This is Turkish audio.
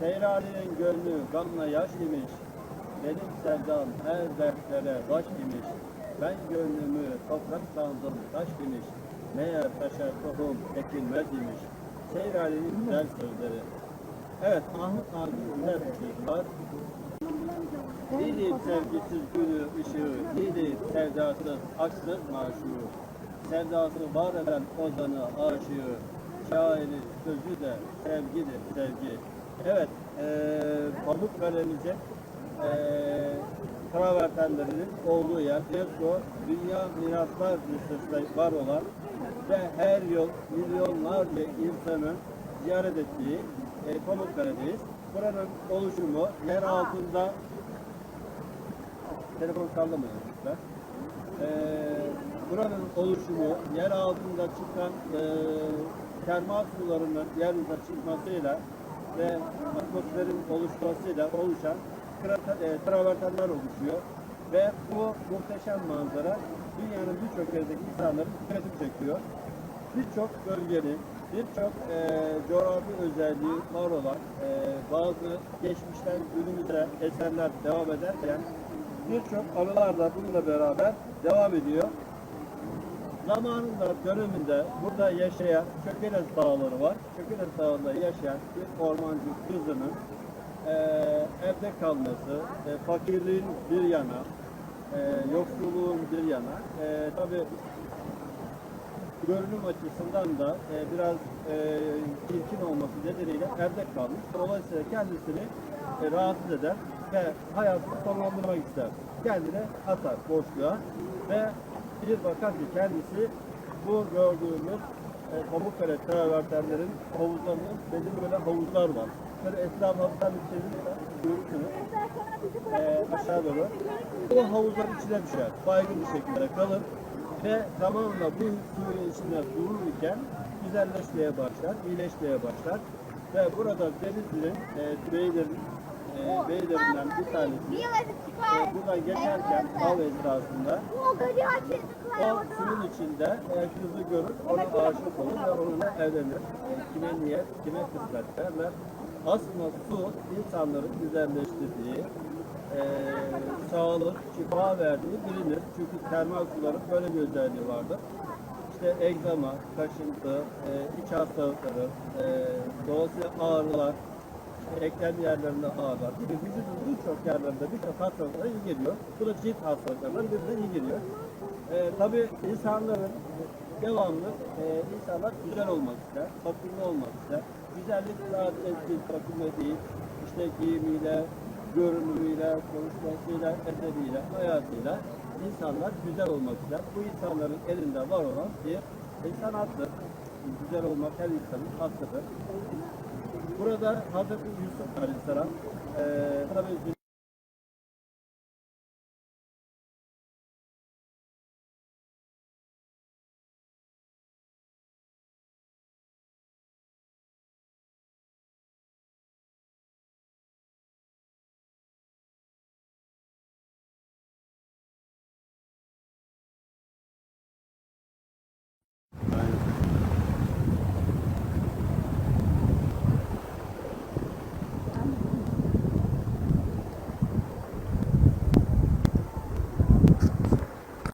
Seyrali'nin gönlü gamla yaş imiş. Benim sevdam her dertlere baş imiş. Ben gönlümü toprak sandım taş imiş. Meğer taşa tohum ekilmez imiş. Seyrali'nin güzel sözleri. Evet, Ahmet abi güzel bir söz var. Neydi sevgisiz gülü ışığı, neydi sevdasız aksız maşuğu. Sevdası var eden ozanı aşığı, şairin sözü de sevgidir sevgi. Evet, eee Pamukkale'mizin eee travertenlerinin olduğu yer UNESCO Dünya Miraslar Listesi'nde var olan ve her yıl milyonlarca insanın ziyaret ettiği e, Pamukkale'deyiz. Buranın oluşumu yer altında telefon sallamayın lütfen. Ee, buranın oluşumu yer altında çıkan e, termal sularının yeryüzüne çıkmasıyla ve atmosferin oluşmasıyla oluşan krata- e, travertenler oluşuyor. Ve bu muhteşem manzara dünyanın birçok yerindeki insanların dikkatini çekiyor. Birçok bölgenin, birçok e, coğrafi özelliği var olan e, bazı geçmişten günümüze eserler devam ederken birçok anılar da bununla beraber devam ediyor. Zamanında döneminde burada yaşayan Çökelez Dağları var. Çökelez Dağı'nda yaşayan bir ormancı kızının e, evde kalması, e, fakirliğin bir yana, e, yoksulluğun bir yana, e, tabii görünüm açısından da e, biraz e, çirkin olması nedeniyle evde kalmış. Dolayısıyla kendisini e, rahatsız eder ve hayatını sonlandırmak ister. Kendine atar boşluğa ve bir bakar ki kendisi bu gördüğümüz e, Pamukkale travertenlerin havuzlarının belli böyle havuzlar var. Böyle etraf havuzlar bir çevirirse görürsünüz e, aşağı doğru. O havuzların içine düşer. Baygın bir şekilde kalır ve zamanla bu suyun içinde dururken güzelleşmeye başlar, iyileşmeye başlar. Ve burada Denizli'nin e, e, beylerinden bir tanesi e, buradan geçerken av esnasında o suyun içinde e, kızı görür, ona aşık olur ve onunla evlenir. E, kime niyet, kime kısmet derler. Aslında su insanların güzelleştirdiği, e, sağlık, şifa verdiği bilinir. Çünkü termal suların böyle bir özelliği vardır. İşte egzama, kaşıntı, e, iç hastalıkları, e, dolayısıyla ağrılar, eklem yerlerinde ağrılar gibi vücudun birçok yerlerinde birçok hastalıklara iyi geliyor. Bu da cilt hastalıklarından birine iyi geliyor. E, tabii insanların devamlı e, insanlar güzel olmak ister, bakımlı olmak ister. Güzellik sadece cilt bakımı değil, işte giyimiyle, görünümüyle, konuşmasıyla, edebiyle, hayatıyla insanlar güzel olmak ister. Bu insanların elinde var olan bir sanattır. Güzel olmak her insanın hakkıdır. Burada Hazreti Yusuf Aleyhisselam eee tabii